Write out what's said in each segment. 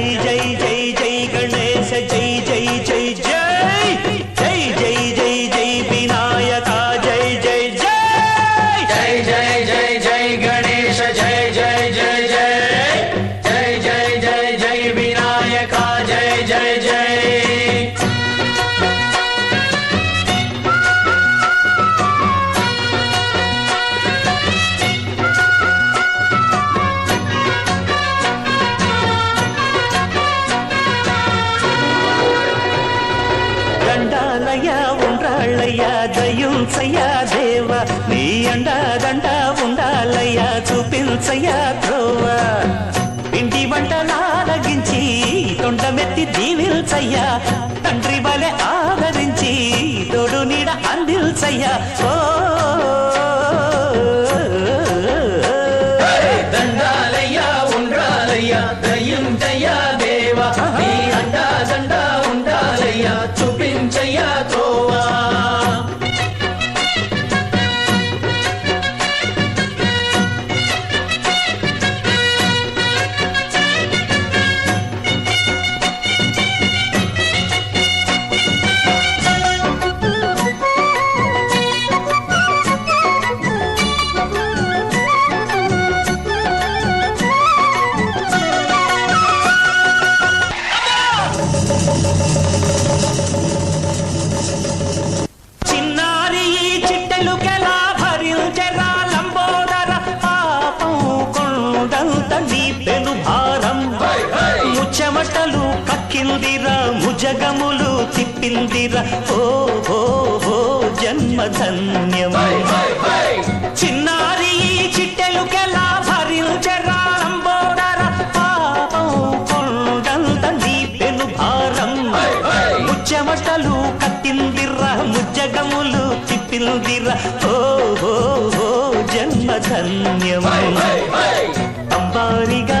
जय जय ఉండ్రాళ్ళయ్య దయుంచయ్య దేవ నీ అండా దండ ఉండాలయ్యా చూపించయా త్రోవ పిండి వంటలారగించి తొండమెత్తి దీవిల్చయ్యా తండ్రి వలె ఆదరించి కక్కిందిరా ముజగములు తిప్పిందిరా. ఓ ఓ ఓ జన్మధన్యం చిన్నారి ఈ చిట్టెలుకెలా భరించెరా లంబోదర పాపం కొండంత నీ పెను భారం. ముచ్చమటలు కట్టిందిర్రా ముజ్జగములు తిప్పిందిర్రా ఓ ఓ ఓ జన్మధన్యం అంబారిగా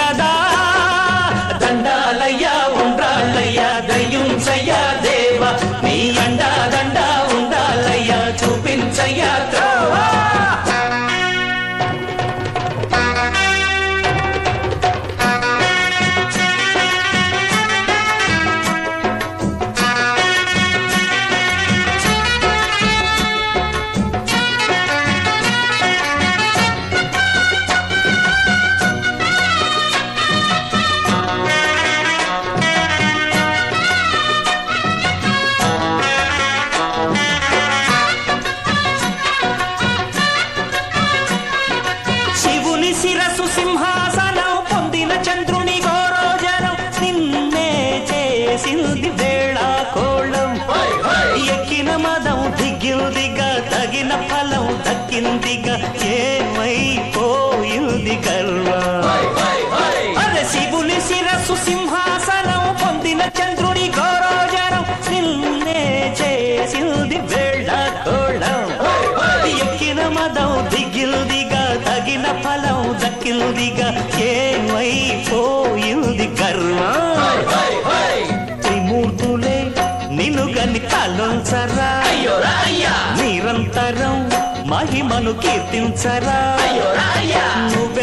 చేసింది వేళ కోళం ఎక్కిన మదం దిగ్గిందిగా తగిన ఫలం దక్కిందిగా ఏమైపోయింది గర్వం అరే శివుని శిరస్సు మహిమను కీర్తించరా. నువ్వే